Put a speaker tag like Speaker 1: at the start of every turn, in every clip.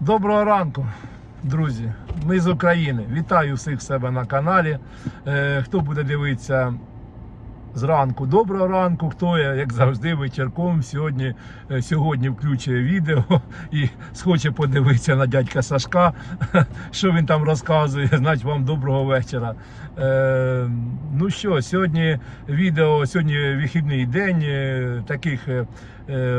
Speaker 1: Доброго ранку, друзі. Ми з України. Вітаю всіх себе на каналі. Е, хто буде дивитися зранку, доброго ранку. Хто я, як завжди, вечірком сьогодні, е, сьогодні включує відео і схоче подивитися на дядька Сашка, що він там розказує. Значить, вам доброго вечора. Е, ну що, сьогодні відео, сьогодні вихідний день. Таких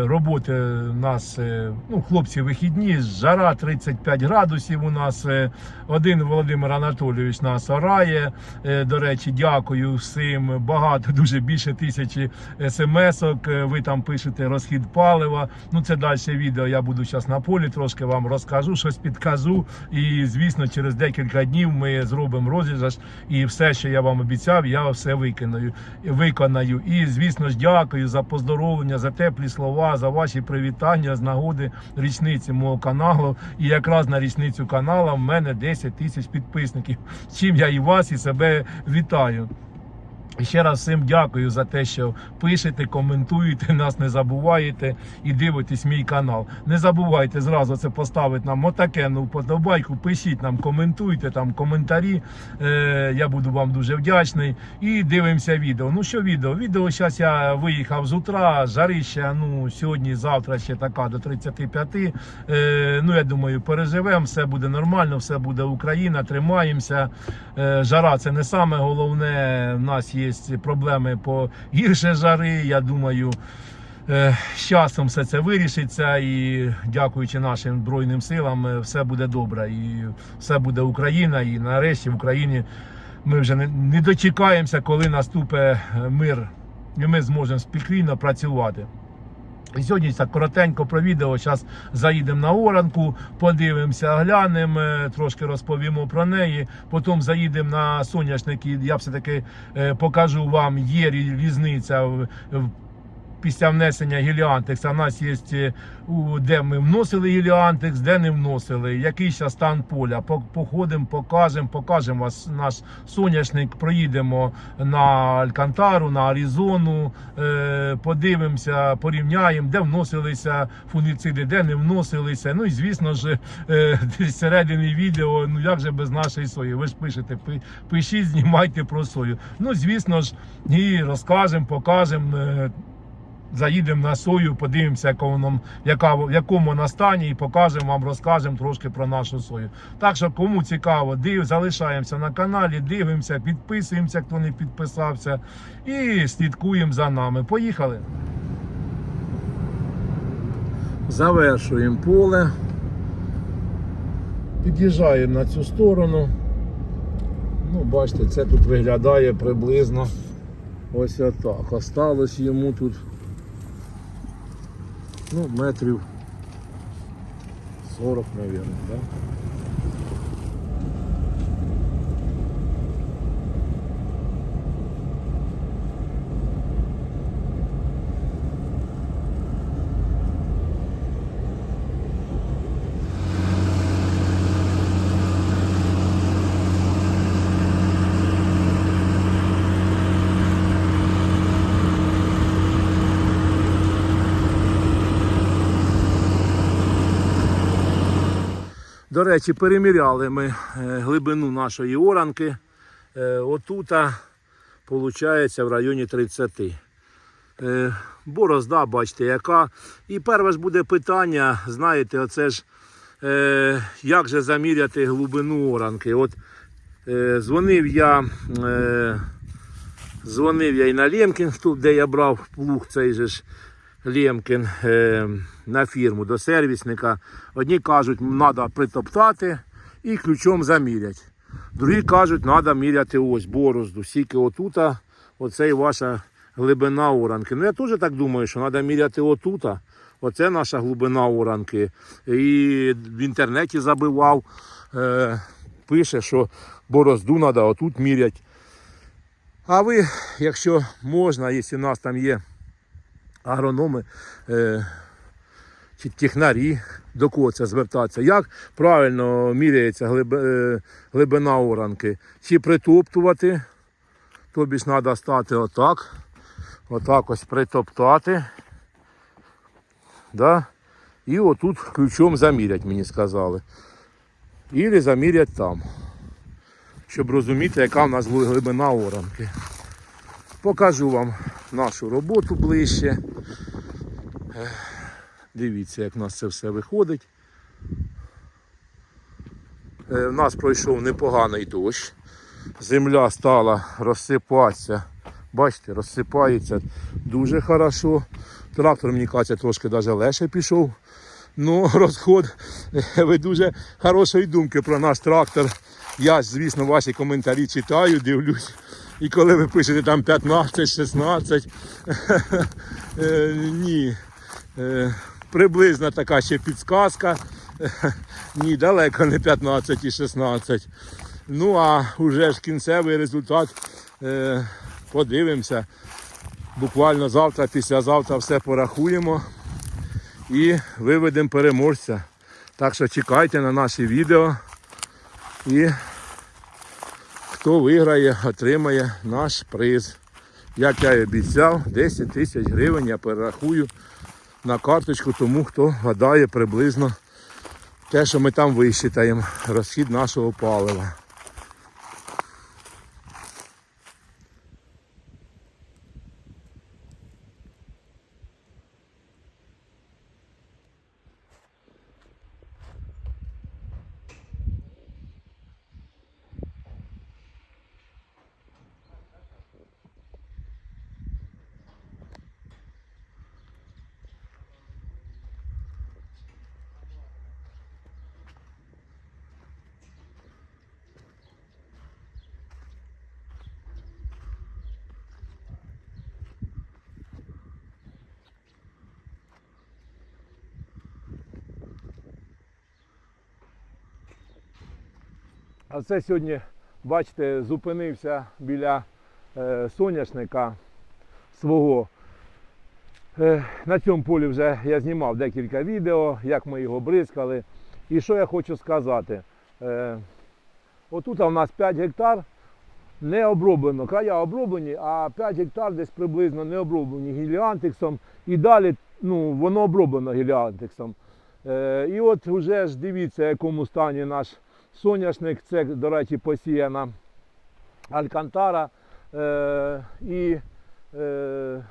Speaker 1: роботи у нас, е, ну, хлопці вихідні, жара 35 градусів у нас. е, Один Володимир Анатолійович нас орає. Е, До речі, дякую всім. Багато, дуже більше тисячі смс-ок. Е, Ви там пишете розхід палива. Ну це далі відео. Я буду зараз на полі, трошки вам розкажу, щось підкажу. І звісно, через декілька днів ми зробимо розіграш. І все, що я вам обіцяв, я все виконаю. виконаю. І звісно ж, дякую за поздоровлення, за теплі слова, за ваші привітання з нагоди річниці мого каналу. І якраз на річницю каналу в мене 10 тисяч підписників. Чим я і вас, і себе вітаю. Ще раз всім дякую за те, що пишете, коментуєте, нас не забуваєте і дивитесь мій канал. Не забувайте зразу це поставити нам отакену вподобайку, пишіть нам, коментуйте там коментарі. Е, я буду вам дуже вдячний. І дивимося відео. Ну що відео? Відео зараз я виїхав з утра, жарища, ну сьогодні, завтра ще така до 35. Е, ну я думаю, переживемо, все буде нормально, все буде Україна, тримаємося. Е, жара це не саме головне. У нас є проблеми по гірше жари. Я думаю, е, з часом все це вирішиться, і дякуючи нашим збройним силам, е, все буде добре. І все буде Україна. І нарешті в Україні ми вже не, не дочекаємося, коли наступить е, мир, і ми зможемо спокійно працювати. Сьогодні так коротенько про відео. Зараз заїдемо на оранку, подивимося, глянемо, е, трошки розповімо про неї. Потім заїдемо на соняшники. Я все-таки е, покажу вам, є різниця в. Після внесення геліантекса у нас є, е, де ми вносили геліантекс, де не вносили, який ще стан поля. По- Походимо, покажемо, покажемо вас наш соняшник, проїдемо на Алькантару, на Аризону, е, подивимося, порівняємо, де вносилися фунгіциди, де не вносилися. Ну і звісно ж, е, десь середини відео, ну як же без нашої сої. Ви ж пишете, пи- пишіть, знімайте про сою. Ну, звісно ж, і розкажемо, покажемо. Заїдемо на сою, подивимося, яка, в якому вона стані, і покажемо вам, розкажемо трошки про нашу сою. Так що, кому цікаво, див, залишаємося на каналі, дивимося, підписуємося, хто не підписався, і слідкуємо за нами. Поїхали. Завершуємо поле. Під'їжджаємо на цю сторону. Ну, бачите, це тут виглядає приблизно ось отак. Осталось йому тут ну, метрів 40, мабуть, да? До речі, переміряли ми е, глибину нашої оранки. Е, Отута, виходить, в районі 30. Е, Борозда, бачите, яка. І перше ж буде питання, знаєте, оце ж як же заміряти глибину оранки. От дзвонив я. Е, Дзвонив я і на Лємкін, тут, де я брав плуг цей же ж Лємкін е, на фірму до сервісника. Одні кажуть, треба притоптати і ключом замірять. Другі кажуть, треба міряти ось борозду. Скільки отута, оце і ваша глибина оранки. Ну я теж так думаю, що треба міряти отута. Оце наша глибина оранки. І в інтернеті забивав, е, пише, що борозду треба отут міряти. А ви, якщо можна, якщо у нас там є агрономи е, чи технарі, до кого це звертатися, як правильно міряється е, глибина оранки, чи притоптувати, тобі ж треба стати отак, отак ось притоптати. Да? І отут ключом замірять, мені сказали. Ілі замірять там. Щоб розуміти, яка в нас глибина оранки. Покажу вам нашу роботу ближче. Дивіться, як в нас це все виходить. Е, В нас пройшов непоганий дощ. Земля стала розсипатися. Бачите, розсипається дуже хорошо. Трактор, мені кажеться, трошки навіть легше пішов. Ну, розход, ви дуже хорошої думки про наш трактор. Я, звісно, ваші коментарі читаю, дивлюсь. І коли ви пишете там 15-16, е, ні. Приблизно така ще підсказка. Ні, далеко не 15 і 16. Ну а вже ж кінцевий результат е, подивимося. Буквально завтра, післязавтра все порахуємо і виведемо переможця. Так що чекайте на наші відео і хто виграє, отримає наш приз. Як я і обіцяв, 10 тисяч гривень я перерахую на карточку тому, хто гадає приблизно те, що ми там висчитаємо, розхід нашого палива. А це сьогодні, бачите, зупинився біля е, соняшника свого. Е, на цьому полі вже я знімав декілька відео, як ми його бризкали. І що я хочу сказати? Е, отут у нас 5 гектар не оброблено. Края оброблені, а 5 гектар десь приблизно не оброблені гіліантексом. І далі ну, воно оброблено гіліантексом. Е, і от вже ж дивіться, якому стані наш соняшник. Це, до речі, посіяна алькантара. Е, і е,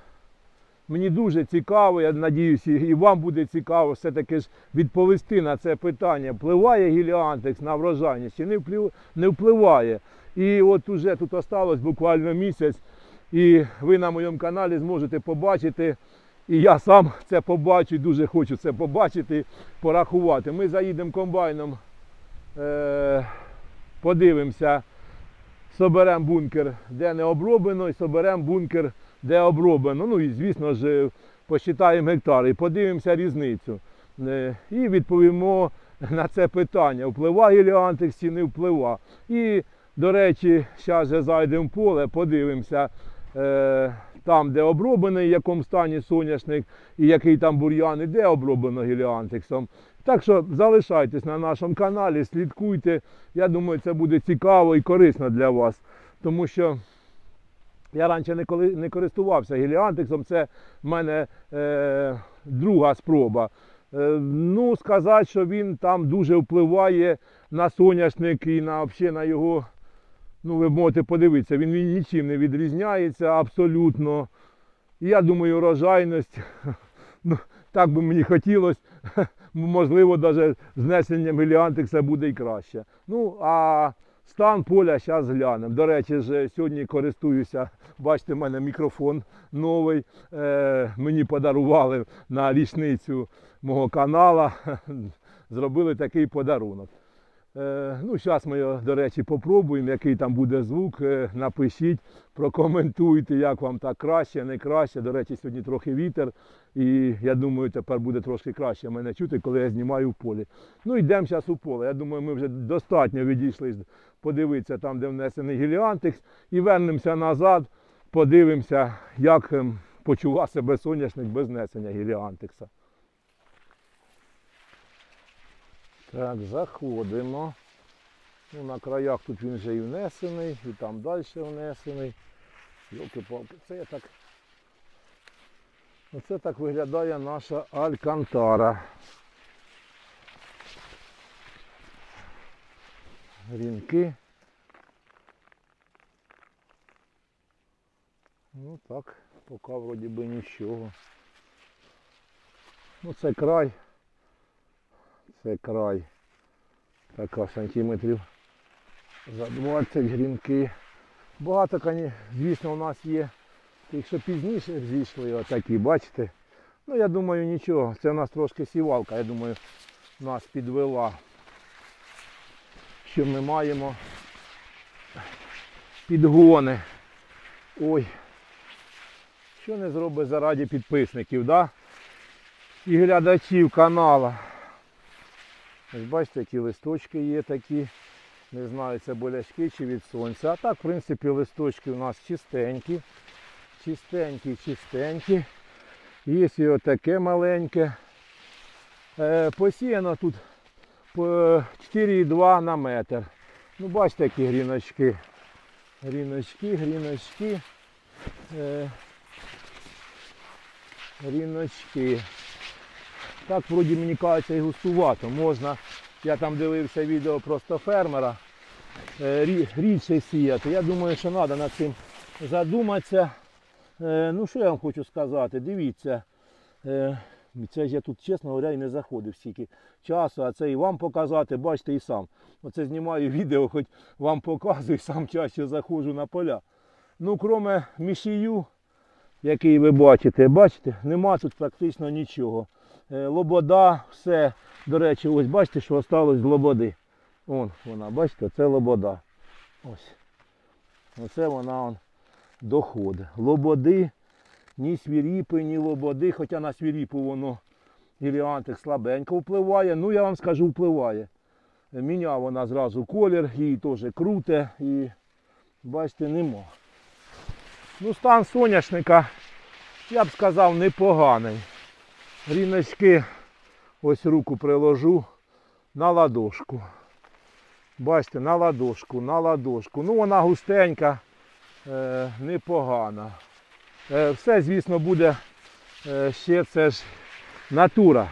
Speaker 1: мені дуже цікаво, я надіюся, і вам буде цікаво все-таки ж відповісти на це питання. Впливає гіліантекс на врожайність чи не, вплив, не впливає. І от уже тут осталось буквально місяць, і ви на моєму каналі зможете побачити. І я сам це побачу, дуже хочу це побачити, порахувати. Ми заїдемо комбайном, е, подивимося, соберемо бункер, де не оброблено, і соберемо бункер, де оброблено. Ну і звісно ж, посчитаємо гектари, і подивимося різницю. Е, і відповімо на це питання, впливає гіліантекс чи не впливає. І, до речі, зараз же зайдемо в поле, подивимося. Е, там, де оброблений, в якому стані соняшник і який там бур'ян, і де оброблено гіліантексом. Так що залишайтесь на нашому каналі, слідкуйте. Я думаю, це буде цікаво і корисно для вас. Тому що я раніше не, коли, не користувався гіліантексом, це в мене е, друга спроба. Е, ну, сказати, що він там дуже впливає на соняшник і на, взагалі, на його Ну, ви можете подивитися, він, нічим не відрізняється абсолютно. Я думаю, урожайність, ну, так би мені хотілося, можливо, навіть знесенням геліантекса буде і краще. Ну, а стан поля зараз глянемо. До речі, ж, сьогодні користуюся, бачите, в мене мікрофон новий. Е, мені подарували на річницю мого канала. Зробили такий подарунок. Е, Ну, зараз ми, до речі, попробуємо, який там буде звук. Е, Напишіть, прокоментуйте, як вам так краще, не краще. До речі, сьогодні трохи вітер. І я думаю, тепер буде трошки краще мене чути, коли я знімаю в полі. Ну, йдемо зараз у поле. Я думаю, ми вже достатньо відійшли подивитися там, де внесений гіліантекс. І вернемося назад, подивимося, як ем, почував себе соняшник без внесення гіліантекса. Так, заходимо. Ну, На краях тут він вже і внесений, і там далі внесений. Йолки-палки, це я так... Оце так виглядає наша Алькантара. Рінки. Ну так, поки вроді би нічого. Ну це край. Це край. Така сантиметрів за 20 грінки. Багато, звісно, у нас є тих, що пізніше зійшли, отакі, бачите. Ну я думаю нічого. Це у нас трошки сівалка, я думаю, нас підвела. Що ми маємо підгони. Ой. Що не зробить заради підписників, да? І глядачів канала. Ось бачите, які листочки є такі. Не знаю, це болячки чи від сонця. А так, в принципі, листочки у нас чистенькі. Чистенькі, чистенькі. Є і отаке маленьке. Е, посіяно тут 4,2 на метр. Ну, бачите, які гріночки. Гріночки, гріночки. Е, гріночки. Так, вроді мені кажеться і густувато. Можна, я там дивився відео просто фермера, е, рідше сіяти. Я думаю, що треба над цим задуматися. Е, Ну що я вам хочу сказати, дивіться. Е, Це ж я тут, чесно говоря, і не заходив стільки часу, а це і вам показати, бачите, і сам. Оце знімаю відео, хоч вам показую, сам чаще заходжу на поля. Ну, кроме мішію, який ви бачите, бачите, нема тут практично нічого. Е, Лобода, все. До речі, ось бачите, що осталось з лободи. Вон вона, бачите, це лобода. Ось. Оце вона он доходить. Лободи, ні свіріпи, ні лободи, хоча на свіріпу воно гіліантик слабенько впливає. Ну я вам скажу, впливає. Міняв вона зразу колір, її теж круте і бачите, нема. Ну, стан соняшника, я б сказав, непоганий. Ріночки, ось руку приложу на ладошку. Бачите, на ладошку, на ладошку. Ну вона густенька, е, непогана. Е, все, звісно, буде е, ще це ж натура.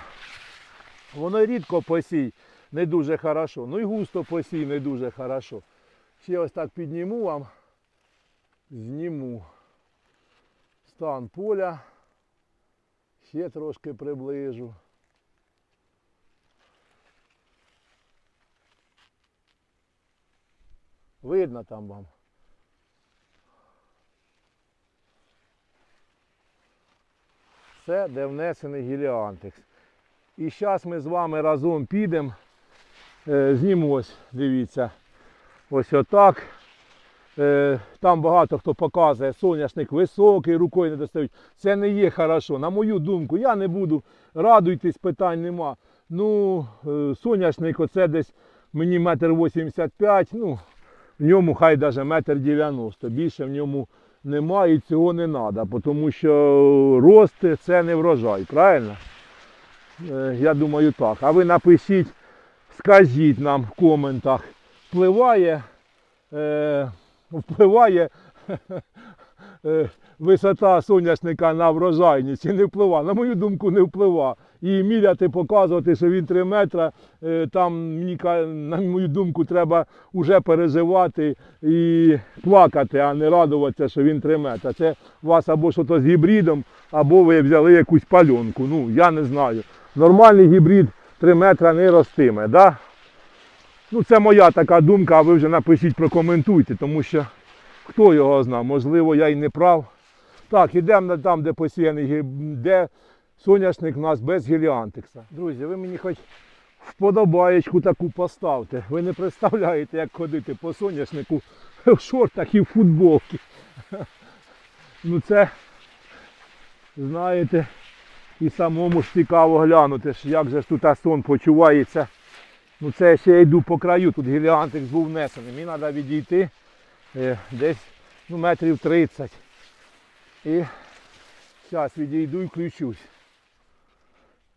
Speaker 1: Воно рідко посій, не дуже хорошо. Ну і густо посій, не дуже хорошо. Ще ось так підніму вам, зніму стан поля. Ще трошки приближу. Видно там вам. Це де внесений гіліантекс. І зараз ми з вами разом підемо. Е, зніму дивіться. Ось отак. Е, там багато хто показує, соняшник високий, рукою не достають. Це не є хорошо. На мою думку, я не буду. Радуйтесь, питань нема. Ну, е, соняшник оце десь мені метр 85, ну, в ньому хай навіть метр 90. Більше в ньому немає і цього не треба, тому що рости це не врожай, правильно? Е, Я думаю так. А ви напишіть, скажіть нам в коментах, впливає, впливає е, висота соняшника на врожайність чи не впливає. На мою думку, не впливає. І міряти, показувати, що він 3 метри, е, там, на мою думку, треба вже переживати і плакати, а не радуватися, що він 3 метри. Це у вас або щось з гібридом, або ви взяли якусь пальонку. Ну, я не знаю. Нормальний гібрид 3 метри не ростиме. Да? Ну, це моя така думка, а ви вже напишіть, прокоментуйте, тому що хто його знає, можливо, я й не прав. Так, ідемо там, де посіяний, де соняшник у нас без гіліантекса. Друзі, ви мені хоч вподобаєчку таку поставте. Ви не представляєте, як ходити по соняшнику в шортах і в футболці. Ну це, знаєте, і самому ж цікаво глянути, як же ж тут сон почувається. Ну це я ще йду по краю, тут гіліантекс був внесений. Мені треба відійти е, десь ну, метрів 30. І зараз відійду і включусь.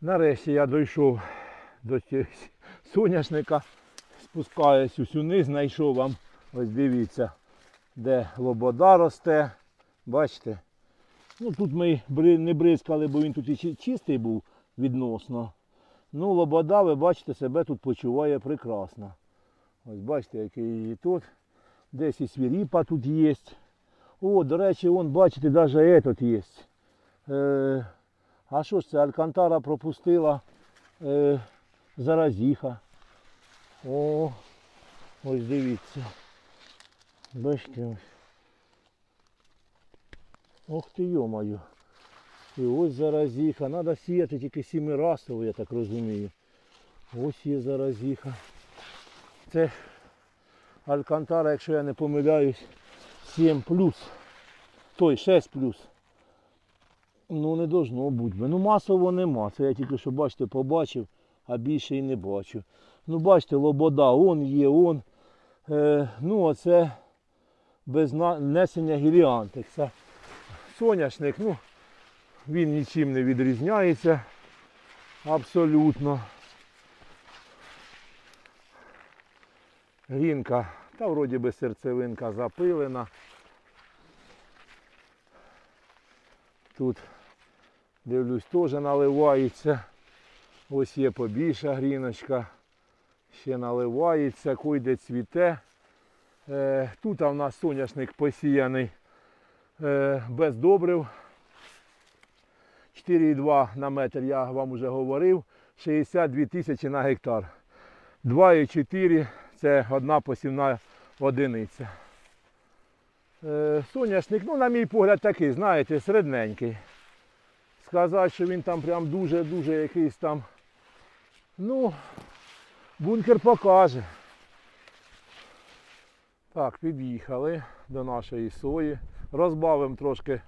Speaker 1: Нарешті я дійшов до соняшника, спускаюсь ось униз, знайшов вам, ось дивіться, де лобода росте. Бачите? Ну тут ми не бризкали, бо він тут і чистий був відносно. Ну, лобода, ви бачите, себе тут почуває прекрасно. Ось бачите, який її тут. Десь і свіріпа тут є. О, до речі, вон, бачите, навіть этот є. Е, а що ж це, Алькантара пропустила е, заразіха. О, ось дивіться. Бачите. Ох ти йомаю. І ось заразіха. Треба сіяти тільки сімирасово, я так розумію. Ось є заразіха. Це Алькантара, якщо я не помиляюсь, 7 плюс. Той 6 плюс. Ну не должно бути. Ну масово нема. Це я тільки що бачите, побачив, а більше і не бачу. Ну бачите, лобода, он є, он. Е, ну оце без несення гіліантекса. Соняшник, ну, він нічим не відрізняється. Абсолютно. Грінка, та вроді би серцевинка запилена. Тут, дивлюсь, теж наливається. Ось є побільша гріночка. Ще наливається, койде цвіте. Е, тут у нас соняшник посіяний е, без добрив. 4,2 на метр, я вам вже говорив, 62 тисячі на гектар. 2,4 це одна посівна одиниця. Е, соняшник, ну, на мій погляд, такий, знаєте, середненький. Сказати, що він там прям дуже-дуже якийсь там. Ну, бункер покаже. Так, під'їхали до нашої сої. Розбавимо трошки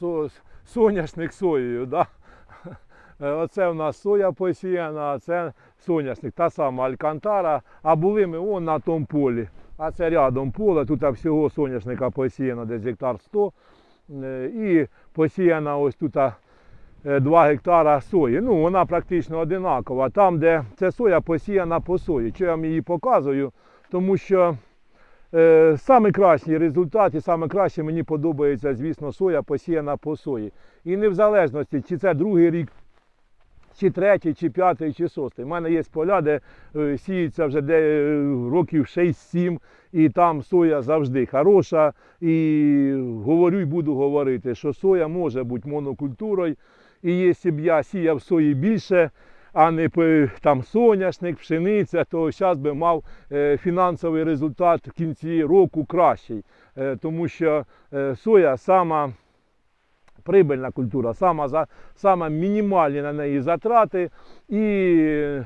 Speaker 1: со- соняшник соєю. Да? Е, Оце в нас соя посіяна, а це соняшник. Та сама алькантара. А були ми он на тому полі. А це рядом поле. Тут всього соняшника посіяно десь гектар 100. Е, І посіяна ось тут 2 гектара сої. Ну, вона практично одинакова. Там, де це соя посіяна по сої. Чого я вам її показую? Тому що Е, Саме кращий результат саме краще мені подобається, звісно, соя посіяна по сої. І не в залежності, чи це другий рік, чи третій, чи п'ятий, чи шостий. У мене є поля, де е, сіється вже де, е, років 6-7, і там соя завжди хороша. І говорю і буду говорити, що соя може бути монокультурою. І якщо б я сіяв сої більше, а не там соняшник, пшениця, то зараз би мав е, фінансовий результат в кінці року кращий. Е, Тому що е, соя сама прибильна культура, сама, сама мінімальні на неї затрати і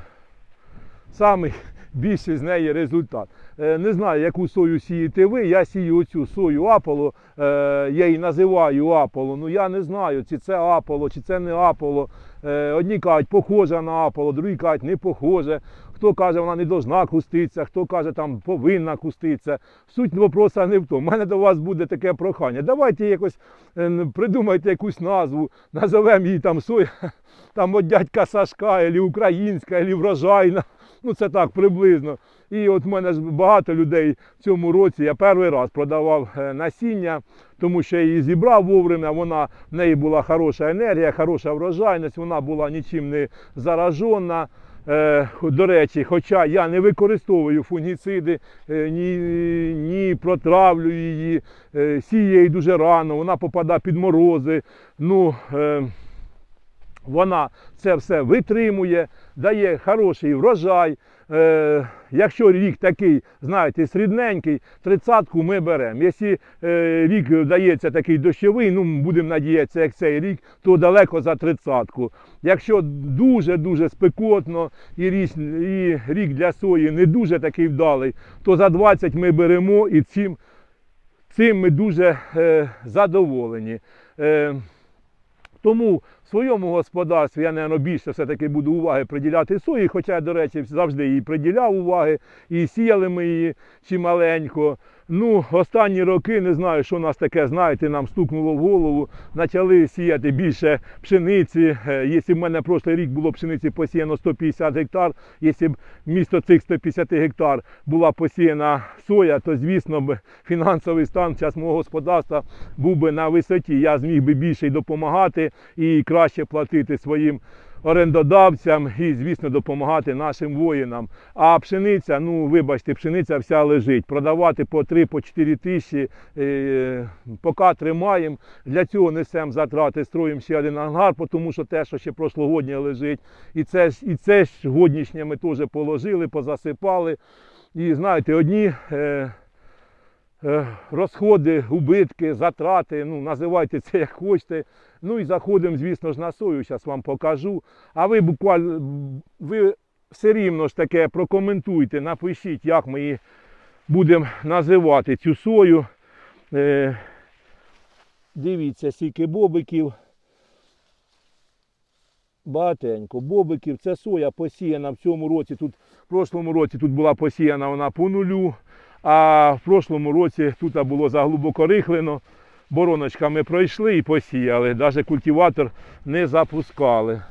Speaker 1: самий більший з неї результат. Не знаю, яку сою сієте ви. Я сію оцю сою Аполо, я її називаю Аполо. Ну я не знаю, чи це Аполо, чи це не Аполо. Е, Одні кажуть, похожа на Аполо, другі кажуть, не похоже. Хто каже, вона не должна куститися, хто каже, там повинна куститися. Суть вопроса не в тому. У мене до вас буде таке прохання. Давайте якось е, придумайте якусь назву, назовемо її там соя, там от дядька Сашка, або українська, або врожайна. Ну це так приблизно. І от в мене ж багато людей в цьому році. Я перший раз продавав е, насіння, тому що я її зібрав вовремя. Вона в неї була хороша енергія, хороша врожайність, вона була нічим не заражена. Е, До речі, хоча я не використовую фунгіциди, е, ні, ні протравлю її, е, сію її дуже рано, вона попадає під морози. Ну, вона це все витримує, дає хороший врожай. Е, якщо рік такий, знаєте, срідненький, тридцятку ми беремо. Якщо е, рік дається такий дощовий, ну будемо надіятися, як цей рік, то далеко за тридцятку. Якщо дуже-дуже спекотно і рік, і рік для сої не дуже такий вдалий, то за 20 ми беремо і цим, цим ми дуже е, задоволені. Е, тому своєму господарстві я, мабуть, більше все-таки буду уваги приділяти сої, хоча до речі, завжди її приділяв уваги, і сіяли ми її чималенько. Ну, останні роки, не знаю, що нас таке, знаєте, нам стукнуло в голову, почали сіяти більше пшениці. Е, Якщо в мене прошлий рік було пшениці посіяно 150 гектар, якщо б місто цих 150 гектар була посіяна соя, то, звісно, б фінансовий стан зараз мого господарства був би на висоті. Я зміг би більше й допомагати і краще платити своїм орендодавцям і, звісно, допомагати нашим воїнам. А пшениця, ну вибачте, пшениця вся лежить. Продавати по 3-4 тисячі, е, поки тримаємо. Для цього несемо затрати, строїмо ще один ангар, тому що те, що ще прошлогоднє лежить, і це ж і це ж годнішнє ми теж положили, позасипали. І знаєте, одні. Е, Розходи, убитки, затрати, ну називайте це як хочете. Ну і заходимо, звісно ж, на сою, зараз вам покажу. А ви буквально ви все рівно ж таке прокоментуйте, напишіть, як ми її будемо називати цю сою. Е, дивіться, скільки бобиків. Багатенько. Бобиків, це соя посіяна в цьому році. Тут, в прошлому році тут була посіяна вона по нулю, а в прошлому році тут було заглибоко рихлено. Бороночками пройшли і посіяли. Навіть культиватор не запускали.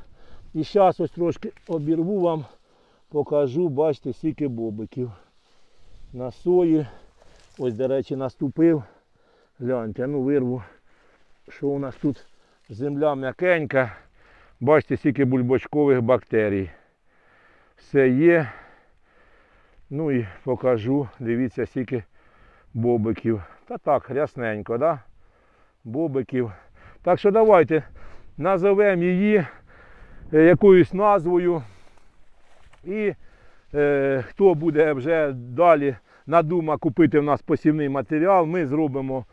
Speaker 1: І зараз ось трошки обірву вам, покажу, бачите, скільки бобиків. На сої. Ось, до речі, наступив. Гляньте, ну вирву, що у нас тут земля м'якенька. Бачите, скільки бульбочкових бактерій. Все є. Ну і покажу, дивіться, скільки бобиків. Та так, рясненько, да? Бобиків. Так що давайте назовемо її е, якоюсь назвою. І е, хто буде вже далі надума купити в нас посівний матеріал, ми зробимо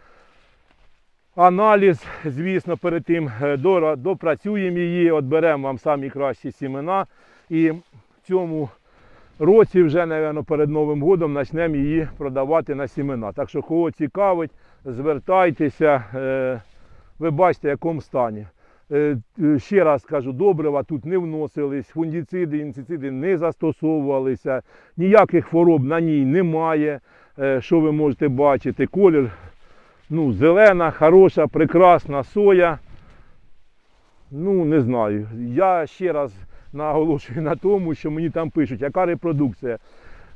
Speaker 1: аналіз, звісно, перед тим е, допрацюємо її, от беремо вам самі кращі сімена. І в цьому році вже, напевно, перед Новим годом почнемо її продавати на сімена. Так що, кого цікавить, звертайтеся, е, ви бачите, в якому стані. Е, е, Ще раз кажу, добрива тут не вносились, фунгіциди, інсициди не застосовувалися, ніяких хвороб на ній немає. Що ви можете бачити? Колір ну, зелена, хороша, прекрасна соя. Ну, не знаю. Я ще раз наголошую на тому, що мені там пишуть, яка репродукція.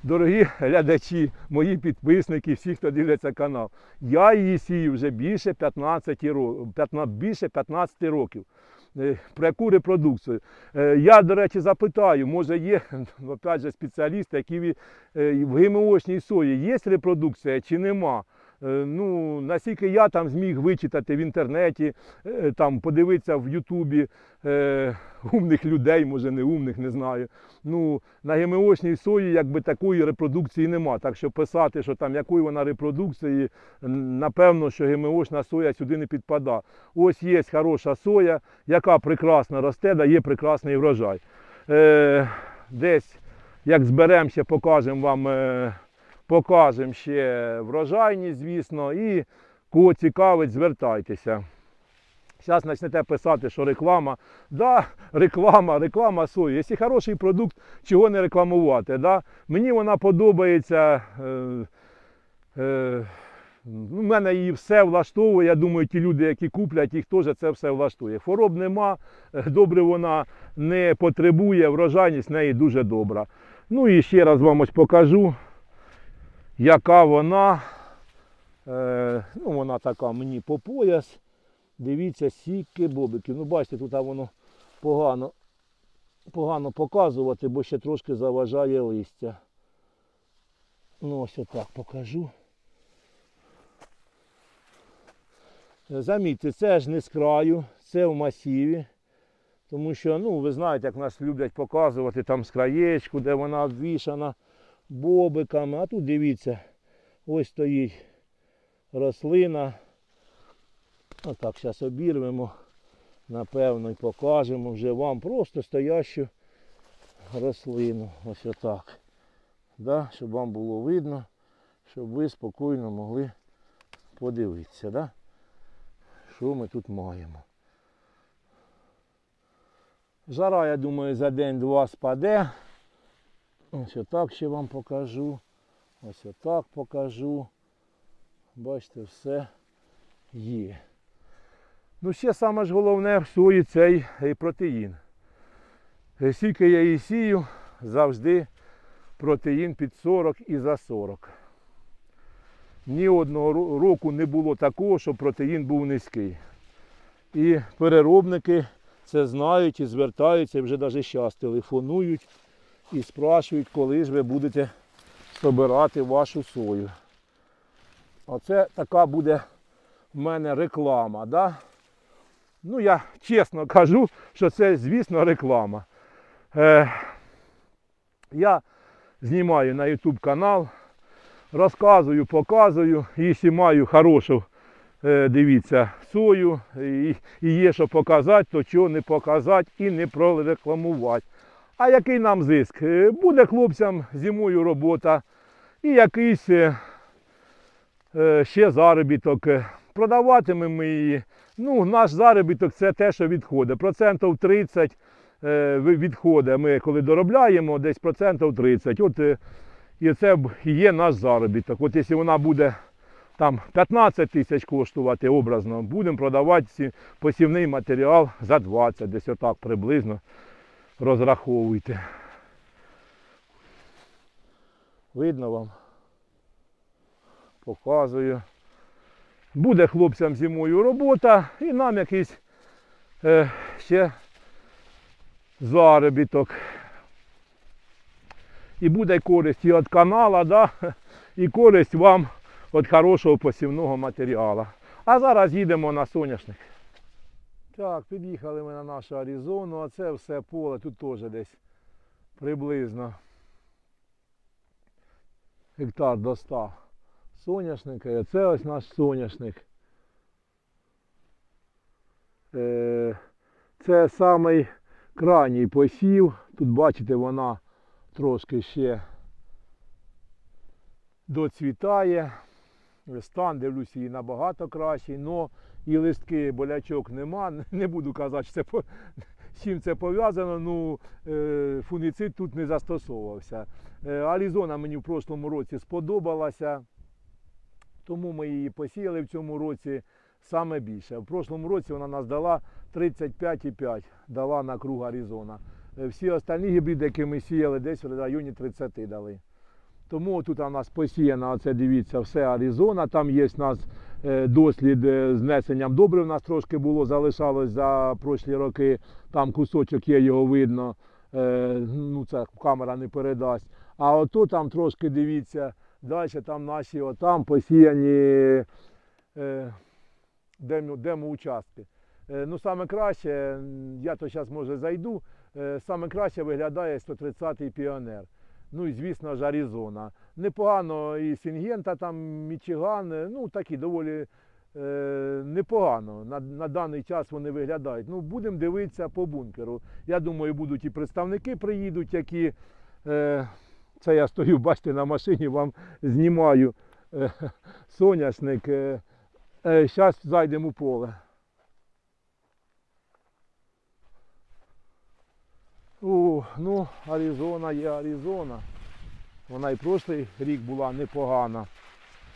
Speaker 1: Дорогі глядачі, мої підписники, всі, хто дивиться канал, я її сію вже більше 15 років. Більше 15 років. Про яку репродукцію? Е, Я, до речі, запитаю, може є опять же, спеціалісти, які е, в ГМОшній сої є репродукція чи нема. Е, Ну, наскільки я там зміг вичитати в інтернеті, е, там подивитися в Ютубі е, умних людей, може не умних, не знаю. Ну, на ГМОшній сої якби такої репродукції нема. Так що писати, що там якої вона репродукції, напевно, що ГМОшна соя сюди не підпадає. Ось є хороша соя, яка прекрасно росте, дає прекрасний врожай. Е, десь як зберемо ще, покажемо вам. Е, покажемо ще врожайність, звісно, і кого цікавить, звертайтеся. Зараз почнете писати, що реклама. Да, реклама, реклама сої. Якщо хороший продукт, чого не рекламувати. Да? Мені вона подобається. Е, е, ну, в мене її все влаштовує. Я думаю, ті люди, які куплять, їх теж це все влаштує. Хвороб нема, е, добре вона не потребує, врожайність в неї дуже добра. Ну і ще раз вам ось покажу яка вона. Е, ну, вона така мені по пояс. Дивіться, скільки бобиків. Ну, бачите, тут воно погано, погано показувати, бо ще трошки заважає листя. Ну, ось отак покажу. Замітьте, це ж не з краю, це в масиві. Тому що, ну, ви знаєте, як нас люблять показувати там з краєчку, де вона обвішана бобиками. А тут дивіться, ось стоїть рослина. Отак, зараз обірвемо, напевно, і покажемо вже вам просто стоящу рослину. Ось отак. Да? Щоб вам було видно, щоб ви спокійно могли подивитися, да? що ми тут маємо. Жара, я думаю, за день-два спаде. Ось отак ще вам покажу. Ось отак покажу. Бачите, все є. Ну, ще саме ж головне в сої цей е, протеїн. Е, Скільки я її сію, завжди протеїн під 40 і за 40. Ні одного року не було такого, щоб протеїн був низький. І переробники це знають і звертаються, і вже навіть зараз телефонують і спрашують, коли ж ви будете збирати вашу сою. Оце така буде в мене реклама. Да? Ну, я чесно кажу, що це, звісно, реклама. Е, я знімаю на YouTube канал, розказую, показую. Якщо маю хорошу, е, дивіться, сою і, і є що показати, то чого не показати і не прорекламувати. А який нам зиск? Е, Буде хлопцям зимою робота і якийсь е, е, ще заробіток. Продаватимемо ми її. Ну, наш заробіток це те, що відходить. Процентів 30 е, відходить. Ми коли доробляємо, десь процентів 30. От, і це є наш заробіток. От якщо вона буде там 15 тисяч коштувати образно, будемо продавати посівний матеріал за 20, десь отак приблизно розраховуйте. Видно вам? Показую. Буде хлопцям зимою робота і нам якийсь е, ще заробіток. І буде користь і від канала, да? і користь вам від хорошого посівного матеріалу. А зараз їдемо на соняшник. Так, під'їхали ми на нашу Аризону, а це все поле, тут теж десь приблизно гектар до 100 соняшника. І оце ось наш соняшник. Е, Це самий крайній посів. Тут бачите, вона трошки ще доцвітає. Стан, дивлюся, її набагато кращий, але і листки болячок нема. Не буду казати, що це по- з чим це пов'язано. Ну, е, фунгіцид тут не застосовувався. Е, Аризона мені в прошлому році сподобалася, тому ми її посіяли в цьому році саме більше. В прошлому році вона нас дала 35,5, дала на круг Аризона. Е, Всі останні гібриди, які ми сіяли, десь в районі 30 дали. Тому тут у нас посіяна, оце дивіться, все Аризона. Там є у нас дослід е, з внесенням добрив. У нас трошки було, залишалось за прошлі роки. Там кусочок є, його видно. Е, Ну, це камера не передасть. А ото там трошки дивіться, далі там наші отам посіяні е, демо, демо-участки. Е, Ну, саме краще, я то зараз може зайду, е, саме краще виглядає 130-й піонер. Ну і звісно ж Аризона. Непогано і Сінгента, там Мічиган, е, ну такі доволі е, непогано. На, на даний час вони виглядають. Ну, будемо дивитися по бункеру. Я думаю, будуть і представники приїдуть, які. Е, це я стою, бачите, на машині, вам знімаю е, соняшник. Е, е, Зараз зайдемо у поле. О, ну, Аризона є Аризона. Вона і прошлий рік була непогана.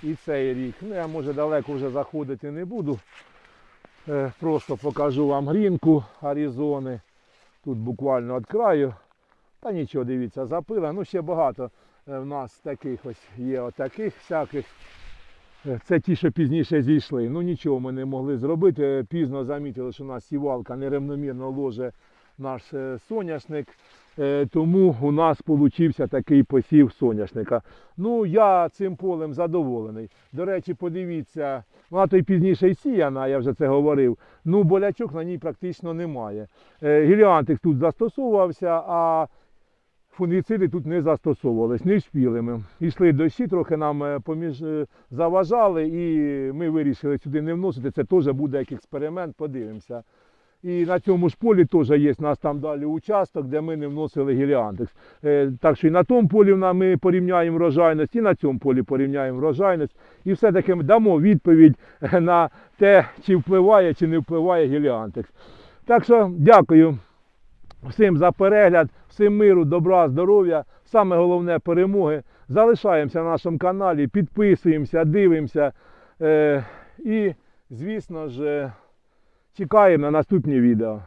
Speaker 1: І цей рік. Ну, я може далеко вже заходити не буду. Е, просто покажу вам грінку Аризони. Тут буквально від краю. Та нічого, дивіться, запила. Ну, ще багато е, в нас таких ось є отаких всяких. Е, Це ті, що пізніше зійшли. Ну нічого ми не могли зробити. Е, Пізно замітили, що у нас сівалка нерівномірно ложе наш е, соняшник. Е, Тому у нас получився такий посів соняшника. Ну, я цим полем задоволений. До речі, подивіться, вона то й пізніше й сіяна, я вже це говорив. Ну, болячок на ній практично немає. Е, Гіліантик тут застосовувався, а фунгіциди тут не застосовувались, не вспіли ми. Йшли дощі, трохи нам поміж заважали, і ми вирішили сюди не вносити. Це теж буде як експеримент, подивимося. І на цьому ж полі теж є нас там далі участок, де ми не вносили гіліантекс. Е, так що і на тому полі ми порівняємо врожайність, і на цьому полі порівняємо врожайність. І все-таки ми дамо відповідь е, на те, чи впливає, чи не впливає гіліантекс. Так що дякую всім за перегляд, всім миру, добра, здоров'я. Саме головне перемоги. Залишаємося на нашому каналі, підписуємося, дивимося. Е, і, звісно ж, чекаємо на наступні відео.